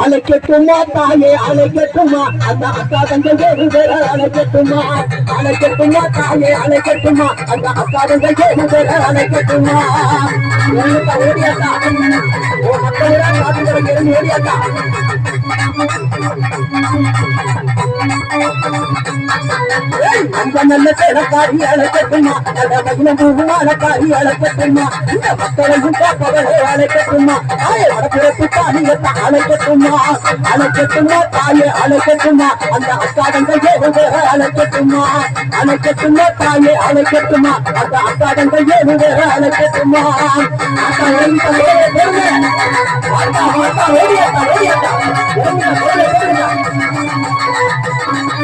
அழைக்கட்டுமா தாயே அழைக்கட்டுமா அந்த அக்கா தங்க ஏறு பேர அழைக்கட்டுமா அழைக்கட்டுமா தாயே அழைக்கட்டுமா அந்த அக்கா தங்க ஏறு பேர அழைக்கட்டுமா ஓடியாத்தா ஓடியாத்தா ஓ மக்களா காட்டுகிற இறங்கி ஓடியாத்தா அந்த நல்ல சேலக்காரி அழைக்கட்டுமா அந்த மகிழ பூவாலக்காரி அழைக்கட்டுமா இந்த மக்களையும் காப்பவளே அழைக்கட்டுமா தாயே வடபிறப்பு தானியத்தை அழைக்கட்டுமா அழைக்கட்டுமா தாயே அழைக்கட்டுமா அந்த அக்காடங்க ஏழு பேர அழைக்கட்டுமா அழைக்கட்டுமா தாயே அழைக்கட்டுமா அந்த அக்காடங்க ஏழு பேர அழைக்கட்டுமா அக்கா ஓடிட்ட ஓடிய போடுங்க வாட்டா வாட்டா ஓடியாட்டா ஓடியாட்டா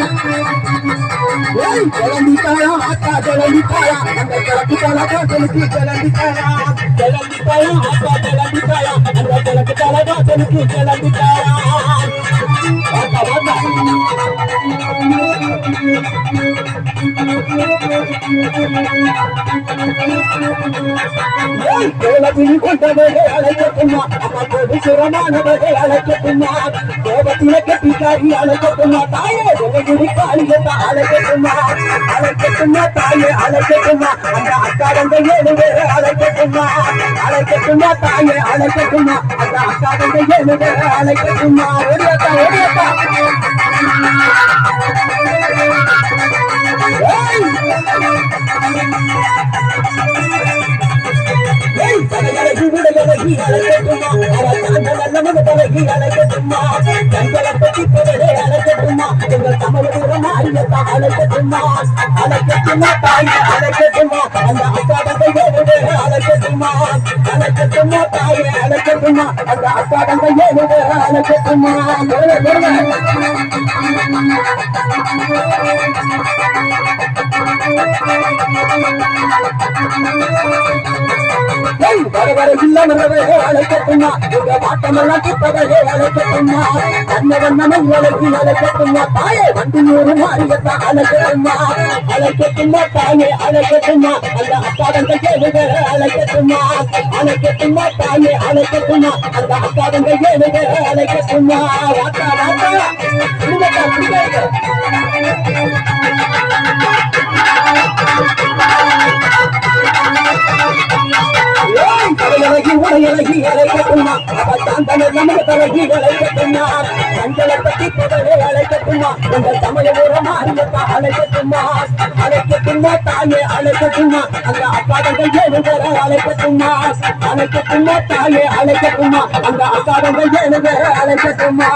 ஓடியா ஓடியா ஓடியா ஏய் கிளம்பிட்டாயா அக்கா கிளம்பிட்டாயா அந்த கிளம்பிட்டாளா காசலுக்கு கிளம்பிட்டாயா கிளம்பிட்டாயா அக்கா கிளம்பிட்டாயா அந்த கிளம்பிட்டாளா காசலுக்கு கிளம்பிட்டாயா வாட்டா வாட்டா ஏய் கோலபிடி கொண்டவரே அழைக்கட்டுமா அம்மா அழைக்கட்டுமா கோபத்தில கட்டிக்காரி அழைக்கட்டுமா தாயே உலகிடி காளியத்தை அழைக்கட்டுமா அழைக்கட்டுமா தாயே அழைக்கட்டுமா அந்த அக்கா வந்த ஏழு பேரை அழைக்கட்டுமா அழைக்கட்டுமா தாயே அழைக்கட்டுமா அந்த அக்கா வந்த ஏழு பேரை அழைக்கட்டுமா ஓடியாத்தா ஓடியாத்தா அழைக்கட்டுமா தாயை அழைக்கட்டுமா அந்த அக்கா அழைக்க ஏழு பேரை அழைக்கட்டுமா அழைக்கட்டுமா அந்த அக்கா தந்தை ஏழு பேரை அழைக்கட்டுமா வர வர இல்லவரவே அழைக்கட்டுமா உங்க வாட்டமெல்லாம் கிட்டவரே அழைக்கட்டுமா அழைக்கட்டுமா தாயே நூறு மாறியத்தா அழைக்கட்டுமா அழைக்கட்டுமா தாயே அழைக்கட்டுமா அந்த அக்கா தங்க அழைக்கட்டுமா? அழைக்கட்டுமா தாயே அழைக்கட்டுமா? அந்த அக்கா தங்க ஏழு பேரை அழைக்கட்டுமா வாட்டா வாட்டா தலையழகி அழைக்கட்டுமா அவ தாந்தன நமது தலகி அழைக்கட்டுமா கண்களை பற்றி புகழே அழைக்கட்டுமா உங்கள் தமிழக மாரியத்தா அழைக்கட்டுமா அழைக்கட்டுமா தாயே அழைக்கட்டுமா அந்த அக்காதங்கள் ஏழு பேரை அழைக்கட்டுமா அழைக்கட்டுமா தாயே அழைக்கட்டுமா அந்த அக்காதங்கள் ஏழு பேரை அழைக்கட்டுமா